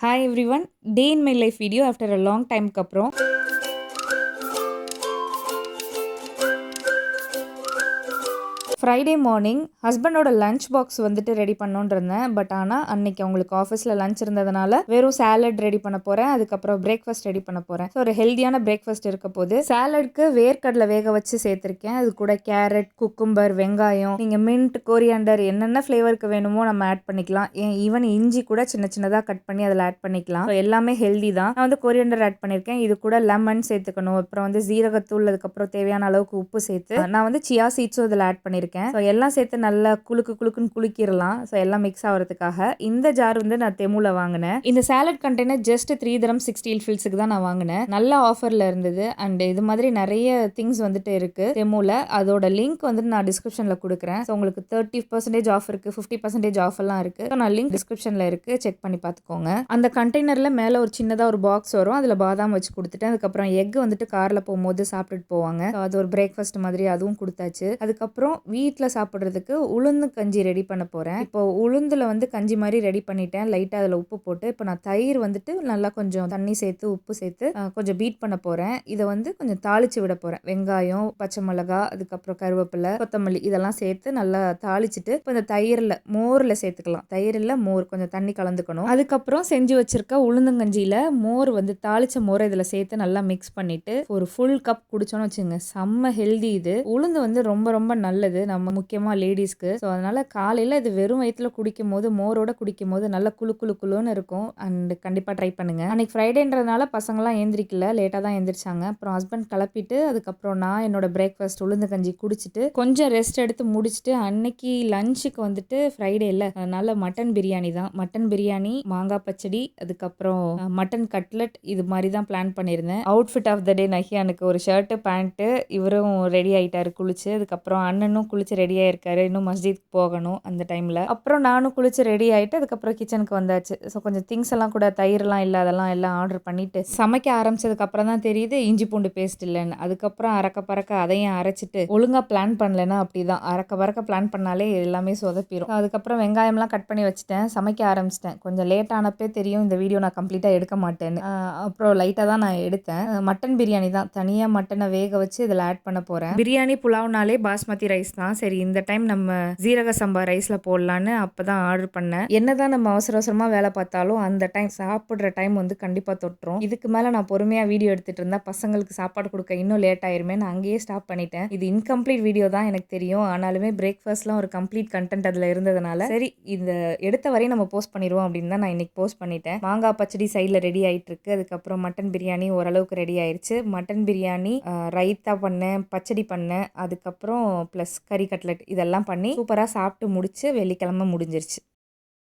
Hi everyone day in my life video after a long டைமுக்கு அப்புறம் Friday morning ஹஸ்பண்டோட lunch box வந்துட்டு ready பண்ணோன்னு இருந்தேன். பட் ஆனால் அன்னைக்கு அவங்களுக்கு ஆஃபீஸில் லஞ்ச் இருந்ததுனால வெறும் சேலட் ரெடி பண்ண போகிறேன் அதுக்கப்புறம் பிரேக்ஃபாஸ்ட் ரெடி பண்ண போகிறேன் ஸோ ஒரு ஹெல்த்தியான பிரேக்ஃபாஸ்ட் இருக்க போது சேலடுக்கு வேர்க்கடலை வேக வச்சு சேர்த்துருக்கேன். அது கூட கேரட் குக்கும்பர் வெங்காயம் நீங்கள் மின்ட் கோரியாண்டர் என்னென்ன ஃப்ளேவருக்கு வேணுமோ நம்ம ஆட் பண்ணிக்கலாம். ஈவன் இஞ்சி கூட சின்ன சின்னதாக கட் பண்ணி அதில் ஆட் பண்ணிக்கலாம். எல்லாமே ஹெல்தி தான். நான் வந்து கோரியாண்டர் ஆட் பண்ணியிருக்கேன் இது கூட லெமன் சேர்த்துக்கணும். அப்புறம் வந்து ஜீரகத்தூள் அதுக்கப்புறம் தேவையான அளவுக்கு உப்பு சேர்த்து நான் வந்து சியா சீட்ஸும் இதில் ஆட் பண்ணியிருக்கேன் ஸோ எல்லாம் சேர்த்து நல்லா குலுக்கு குலுக்குன்னு குலுக்கிடலாம் ஸோ எல்லாம் மிக்ஸ் ஆகிறதுக்காக இந்த ஜார் வந்து நான் தெமுல வாங்கினேன். இந்த சாலட் கண்டெய்னர் ஜஸ்ட் த்ரீ தரம் சிக்ஸ்டி ஃபில்ஸுக்கு தான் நான் வாங்கினேன். நல்ல ஆஃபரில் இருந்தது. அண்ட் இது மாதிரி நிறைய திங்ஸ் வந்துட்டு இருக்கு. தெமுல. அதோட லிங்க் வந்து நான் டிஸ்கிரிப்ஷனில் கொடுக்குறேன். ஸோ உங்களுக்கு தேர்ட்டி பர்சன்டேஜ் ஆஃப் இருக்கு. ஃபிஃப்டி பர்சன்டேஜ் ஆஃப் எல்லாம் இருக்கு. ஸோ நான் லிங்க் டிஸ்கிரிப்ஷனில் இருக்கு. செக் பண்ணி பார்த்துக்கோங்க அந்த கண்டெய்னரில் மேலே ஒரு சின்னதாக ஒரு பாக்ஸ் வரும். அதில் பாதாம் வச்சு கொடுத்துட்டேன் அதுக்கப்புறம் எக் வந்துட்டு காரில் போகும்போது சாப்பிட்டுட்டு போவாங்க. So அது ஒரு பிரேக்ஃபாஸ்ட் மாதிரி அதுவும் கொடுத்தாச்சு. அதுக்கப்புறம் வீட்டில் சாப்பிட்றதுக்கு உளுந்து கஞ்சி ரெடி பண்ண போகிறேன் இப்போ உளுந்தில் வந்து கஞ்சி மாதிரி ரெடி பண்ணிட்டேன். லைட்டாக அதில் உப்பு போட்டு இப்போ நான் தயிர் வந்துட்டு நல்லா கொஞ்சம் தண்ணி சேர்த்து உப்பு சேர்த்து கொஞ்சம் பீட் பண்ண போகிறேன் இதை வந்து கொஞ்சம் தாளிச்சு விட போகிறேன் வெங்காயம் பச்சை மிளகா அதுக்கப்புறம் கருவேப்பிலை கொத்தமல்லி இதெல்லாம் சேர்த்து நல்லா தாளிச்சிட்டு இப்போ இந்த தயிரில் மோரில் சேர்த்துக்கலாம். தயிரில் மோர் கொஞ்சம் தண்ணி கலந்துக்கணும். அதுக்கப்புறம் செஞ்சு வச்சிருக்க உளுந்தங்கஞ்சியில் மோர் வந்து தாளிச்ச மோரை இதில் சேர்த்து நல்லா மிக்ஸ் பண்ணிட்டு ஒரு ஃபுல் கப் குடிச்சோன்னு வச்சுங்க செம்ம ஹெல்தி இது. உளுந்து வந்து ரொம்ப ரொம்ப நல்லது. நம்ம முக்கியமாக லேடிஸ்க்கு. ஸோ அதனால் காலையில் இது வெறும் வயிற்றுல குடிக்கும் போது மோரோட குடிக்கும் போது நல்லா குழு குழு குளுன்னு இருக்கும். அண்ட் கண்டிப்பாக ட்ரை பண்ணுங்க. அன்றைக்கி ஃப்ரைடேன்றதுனால பசங்களாம் எந்திரிக்கல. லேட்டாக தான் எந்திரிச்சாங்க. அப்புறம் ஹஸ்பண்ட் கிளப்பிட்டு அதுக்கப்புறம் நான் என்னோட பிரேக்ஃபாஸ்ட் உளுந்து கஞ்சி குடிச்சிட்டு கொஞ்சம் ரெஸ்ட் எடுத்து முடிச்சுட்டு அன்னைக்கு லஞ்சுக்கு வந்துட்டு ஃப்ரைடே இல்லை. அதனால் மட்டன் பிரியாணி தான். மட்டன் பிரியாணி மாங்காய் பச்சடி அதுக்கப்புறம் மட்டன் கட்லெட் இது மாதிரி தான் பிளான் பண்ணியிருந்தேன். அவுட்ஃபிட் ஆஃப் த டே நஹியானுக்கு ஒரு ஷர்ட்டு பேண்ட்டு இவரும் ரெடி ஆகிட்டார் குளிச்சு. அதுக்கப்புறம் அண்ணனும் குளிச்சு ரெடி ஆயிருக்காரு. இன்னும் மஸ்ஜித் போகணும் அந்த டைமில் அப்புறம் நானும் குளிச்சு ரெடி ஆகிட்டு அதுக்கப்புறம் கிச்சனுக்கு வந்தாச்சு. ஸோ கொஞ்சம் திங்ஸ் எல்லாம் கூட தயிர்லாம் இல்லை அதெல்லாம் எல்லாம் ஆர்டர் பண்ணிட்டு சமைக்க ஆரம்பிச்சதுக்கப்புறம் தான் தெரியுது இஞ்சி பூண்டு பேஸ்ட் இல்லைன்னு. அதுக்கப்புறம் அறக்க பறக்க அதையும் அரைச்சிட்டு ஒழுங்காக பிளான் பண்ணலைன்னா அப்படிதான். அறக்க பறக்க பிளான் பண்ணாலே எல்லாமே சொதப்பிடும் அதுக்கப்புறம் வெங்காயம்லாம் கட் பண்ணி வச்சுட்டேன். சமைக்க ஆரம்பிச்சிட்டேன். கொஞ்சம் லேட் ஆனப்பே தெரியும் இந்த வீடியோ நான் கம்ப்ளீட்டாக எடுக்க மாட்டேன்னு. அப்புறம் லைட்டாக தான் நான் எடுத்தேன். மட்டன் பிரியாணி தான். தனியாக மட்டனை வேக வச்சு இதில் ஆட் பண்ண போகிறேன் பிரியாணி புலாவ்னாலே பாஸ்மதி ரைஸ் தான். சரி இந்த டைம் நம்ம ஜீரக சம்பா ரைஸில் போடலான்னு அப்போ தான் ஆர்டர் பண்ணேன். என்னதான் நம்ம அவசர அவசரமாக வேலை பார்த்தாலும் அந்த டைம் சாப்பிட்ற டைம் வந்து கண்டிப்பாக தொட்டுரும். இதுக்கு மேலே நான் பொறுமையாக வீடியோ எடுத்துகிட்டு இருந்தால் பசங்களுக்கு சாப்பாடு கொடுக்க இன்னும் லேட் ஆயிருமே நான் அங்கேயே ஸ்டாப் பண்ணிட்டேன். இது இன்கம்ப்ளீட் வீடியோ தான் எனக்கு தெரியும். ஆனாலுமே பிரேக்ஃபாஸ்ட்லாம் ஒரு கம்ப்ளீட் கண்டென்ட் அதில் இருந்ததுனால சரி இந்த எடுத்த வரையும் நம்ம போஸ்ட் பண்ணிடுவோம் அப்படின்னு தான் நான் இன்னைக்கு போஸ்ட் பண்ணிட்டேன். மாங்காய் பச்சடி சைடில் ரெடி ஆகிட்டு இருக்கு அதுக்கப்புறம் மட்டன் பிரியாணி ஓரளவுக்கு ரெடி ஆயிடுச்சு மட்டன் பிரியாணி ரைத்தா பண்ணேன் பச்சடி பண்ணேன். அதுக்கப்புறம் ப்ளஸ் கறி கட்லெட் இதெல்லாம் பண்ணி சூப்பராக சாப்பிட்டு முடிச்சு வெள்ளிக்கிழமை முடிஞ்சிருச்சு.